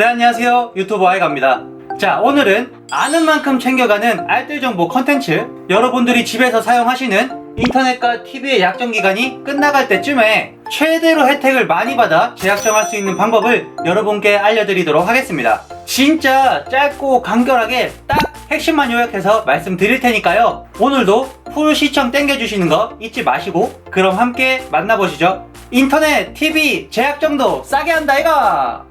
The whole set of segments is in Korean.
네 안녕하세요. 유튜버 아이갑니다. 자 오늘은 아는 만큼 챙겨가는 알뜰 정보 컨텐츠. 여러분들이 집에서 사용하시는 인터넷과 TV의 약정 기간이 끝나갈 때쯤에 최대로 혜택을 많이 받아 재약정할 수 있는 방법을 여러분께 알려드리도록 하겠습니다. 진짜 짧고 간결하게 딱 핵심만 요약해서 말씀드릴 테니까요. 오늘도 풀 시청 땡겨주시는 거 잊지 마시고 그럼 함께 만나보시죠. 인터넷, TV 재약정도 싸게 한다 이가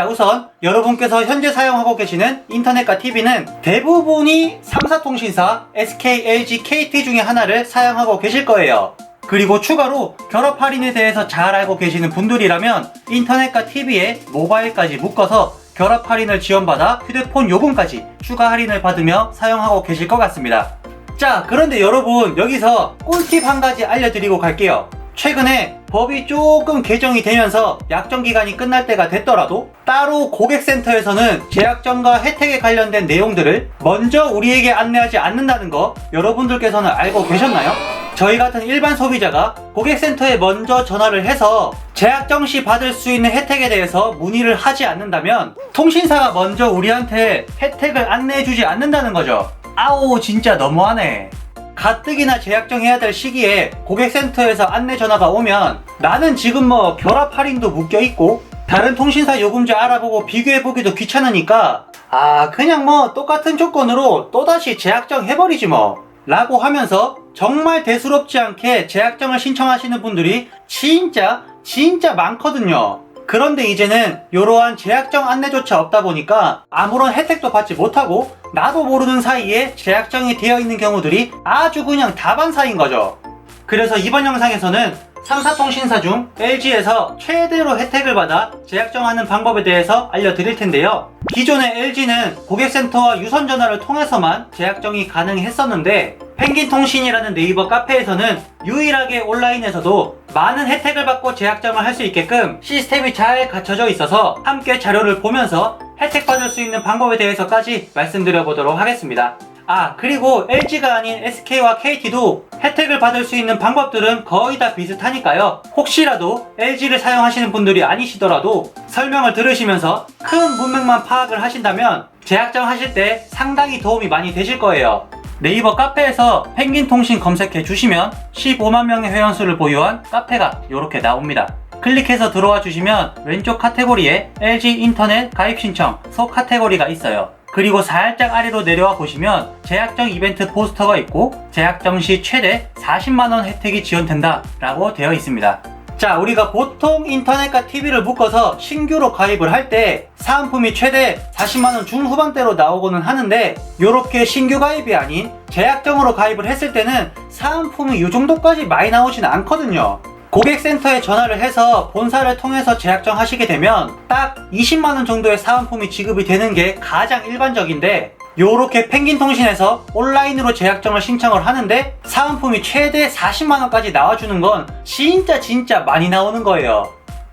자 우선 여러분께서 현재 사용하고 계시는 인터넷과 TV는 대부분이 3사통신사 SK, LG, KT 중에 하나를 사용하고 계실 거예요. 그리고 추가로 결합 할인에 대해서 잘 알고 계시는 분들이라면 인터넷과 TV에 모바일까지 묶어서 결합 할인을 지원받아 휴대폰 요금까지 추가 할인을 받으며 사용하고 계실 것 같습니다. 자, 그런데 여러분 여기서 꿀팁 한 가지 알려드리고 갈게요. 최근에 법이 조금 개정이 되면서 약정 기간이 끝날 때가 됐더라도 따로 고객센터에서는 재약정과 혜택에 관련된 내용들을 먼저 우리에게 안내하지 않는다는 거 여러분들께서는 알고 계셨나요? 저희 같은 일반 소비자가 고객센터에 먼저 전화를 해서 재약정 시 받을 수 있는 혜택에 대해서 문의를 하지 않는다면 통신사가 먼저 우리한테 혜택을 안내해주지 않는다는 거죠. 아오 진짜 너무하네. 가뜩이나 재약정 해야 될 시기에 고객센터에서 안내 전화가 오면 나는 지금 뭐 결합 할인도 묶여 있고 다른 통신사 요금제 알아보고 비교해 보기도 귀찮으니까 아 그냥 뭐 똑같은 조건으로 또다시 재약정 해버리지 뭐 라고 하면서 정말 대수롭지 않게 재약정을 신청하시는 분들이 진짜 진짜 많거든요. 그런데 이제는 이러한 재약정 안내조차 없다 보니까 아무런 혜택도 받지 못하고 나도 모르는 사이에 재약정이 되어 있는 경우들이 아주 그냥 다반사인 거죠. 그래서 이번 영상에서는 3사통신사 중 LG에서 최대로 혜택을 받아 재약정하는 방법에 대해서 알려드릴 텐데요. 기존의 LG는 고객센터와 유선 전화를 통해서만 재약정이 가능했었는데 펭귄통신이라는 네이버 카페에서는 유일하게 온라인에서도 많은 혜택을 받고 재약정을 할 수 있게끔 시스템이 잘 갖춰져 있어서 함께 자료를 보면서 혜택 받을 수 있는 방법에 대해서까지 말씀드려 보도록 하겠습니다. 아, 그리고 LG가 아닌 SK와 KT도 혜택을 받을 수 있는 방법들은 거의 다 비슷하니까요. 혹시라도 LG를 사용하시는 분들이 아니시더라도 설명을 들으시면서 큰 문맥만 파악을 하신다면 재약정 하실 때 상당히 도움이 많이 되실 거예요. 네이버 카페에서 펭귄 통신 검색해 주시면 15만 명의 회원수를 보유한 카페가 이렇게 나옵니다. 클릭해서 들어와 주시면 왼쪽 카테고리에 LG 인터넷 가입 신청 소 카테고리가 있어요. 그리고 살짝 아래로 내려와 보시면 재약정 이벤트 포스터가 있고 재약정 시 최대 40만원 혜택이 지원된다 라고 되어 있습니다. 자, 우리가 보통 인터넷과 TV를 묶어서 신규로 가입을 할 때 사은품이 최대 40만원 중후반대로 나오고는 하는데 이렇게 신규 가입이 아닌 재약정으로 가입을 했을 때는 사은품이 이 정도까지 많이 나오진 않거든요. 고객센터에 전화를 해서 본사를 통해서 재약정 하시게 되면 딱 20만원 정도의 사은품이 지급이 되는 게 가장 일반적인데 요렇게 펭귄통신에서 온라인으로 재약정을 신청을 하는데 사은품이 최대 40만원까지 나와주는 건 진짜 진짜 많이 나오는 거예요.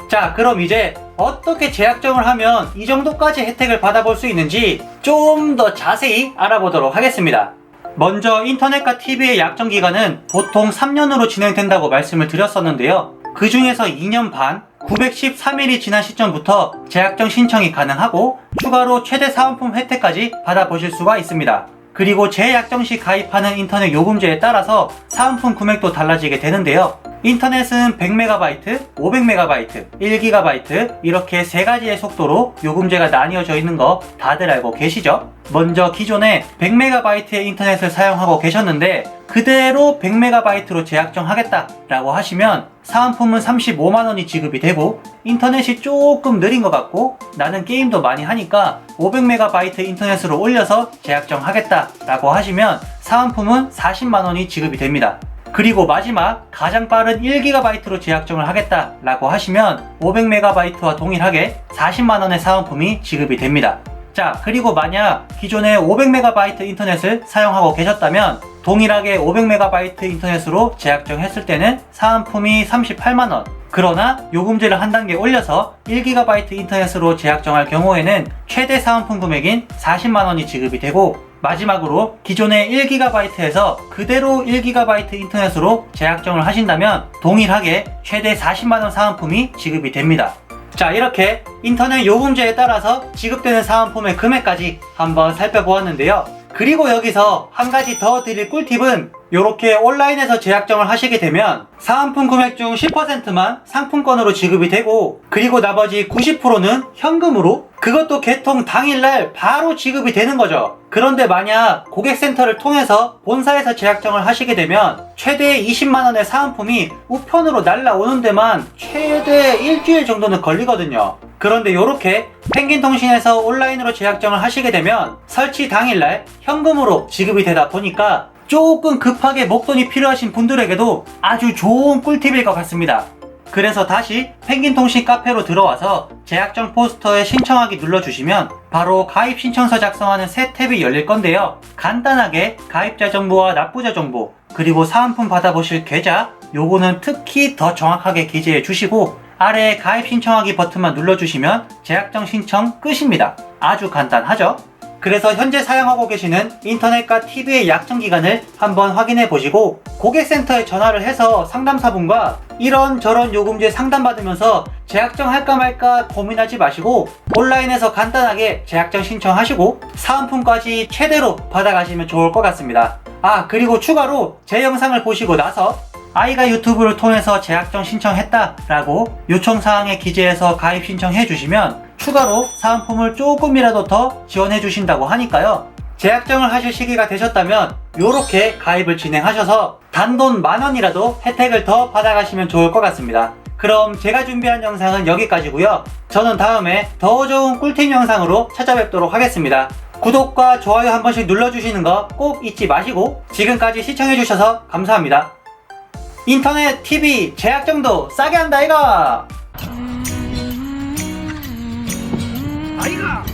자, 그럼 이제 어떻게 재약정을 하면 이 정도까지 혜택을 받아볼 수 있는지 좀 더 자세히 알아보도록 하겠습니다. 먼저 인터넷과 TV의 약정 기간은 보통 3년으로 진행된다고 말씀을 드렸었는데요. 그 중에서 2년 반, 913일이 지난 시점부터 재약정 신청이 가능하고 추가로 최대 사은품 혜택까지 받아보실 수가 있습니다. 그리고 재약정 시 가입하는 인터넷 요금제에 따라서 사은품 금액도 달라지게 되는데요. 인터넷은 100MB, 500MB, 1GB 이렇게 세 가지의 속도로 요금제가 나뉘어져 있는 거 다들 알고 계시죠? 먼저 기존에 100MB의 인터넷을 사용하고 계셨는데 그대로 100MB로 재약정하겠다 라고 하시면 사은품은 35만원이 지급이 되고 인터넷이 조금 느린 것 같고 나는 게임도 많이 하니까 500MB 인터넷으로 올려서 재약정하겠다 라고 하시면 사은품은 40만원이 지급이 됩니다. 그리고 마지막 가장 빠른 1GB로 재약정을 하겠다라고 하시면 500MB와 동일하게 40만원의 사은품이 지급이 됩니다. 자, 그리고 만약 기존에 500MB 인터넷을 사용하고 계셨다면 동일하게 500MB 인터넷으로 재약정 했을 때는 사은품이 38만원. 그러나 요금제를 한 단계 올려서 1GB 인터넷으로 재약정할 경우에는 최대 사은품 금액인 40만원이 지급이 되고 마지막으로 기존의 1GB에서 그대로 1GB 인터넷으로 재약정을 하신다면 동일하게 최대 40만원 사은품이 지급이 됩니다. 자 이렇게 인터넷 요금제에 따라서 지급되는 사은품의 금액까지 한번 살펴보았는데요. 그리고 여기서 한 가지 더 드릴 꿀팁은 이렇게 온라인에서 재약정을 하시게 되면 사은품 금액 중 10%만 상품권으로 지급이 되고 그리고 나머지 90%는 현금으로 그것도 개통 당일날 바로 지급이 되는 거죠. 그런데 만약 고객센터를 통해서 본사에서 재약정을 하시게 되면 최대 20만원의 사은품이 우편으로 날라오는 데만 최대 일주일 정도는 걸리거든요. 그런데 이렇게 펭귄통신에서 온라인으로 재약정을 하시게 되면 설치 당일날 현금으로 지급이 되다 보니까 조금 급하게 목돈이 필요하신 분들에게도 아주 좋은 꿀팁일 것 같습니다. 그래서 다시 펭귄통신 카페로 들어와서 재약정 포스터에 신청하기 눌러주시면 바로 가입 신청서 작성하는 새 탭이 열릴 건데요. 간단하게 가입자 정보와 납부자 정보, 그리고 사은품 받아보실 계좌, 요거는 특히 더 정확하게 기재해 주시고 아래에 가입 신청하기 버튼만 눌러주시면 재약정 신청 끝입니다. 아주 간단하죠? 그래서 현재 사용하고 계시는 인터넷과 TV의 약정 기간을 한번 확인해 보시고 고객센터에 전화를 해서 상담사분과 이런 저런 요금제 상담받으면서 재약정 할까 말까 고민하지 마시고 온라인에서 간단하게 재약정 신청하시고 사은품까지 최대로 받아가시면 좋을 것 같습니다. 아 그리고 추가로 제 영상을 보시고 나서 아이가 유튜브를 통해서 재약정 신청했다 라고 요청사항에 기재해서 가입 신청해 주시면 추가로 사은품을 조금이라도 더 지원해 주신다고 하니까요. 재약정을 하실 시기가 되셨다면 이렇게 가입을 진행하셔서 단돈 만 원이라도 혜택을 더 받아가시면 좋을 것 같습니다. 그럼 제가 준비한 영상은 여기까지고요. 저는 다음에 더 좋은 꿀팁 영상으로 찾아뵙도록 하겠습니다. 구독과 좋아요 한 번씩 눌러주시는 거 꼭 잊지 마시고 지금까지 시청해주셔서 감사합니다. 인터넷, TV, 재약정도 싸게 한다 이가! 아이가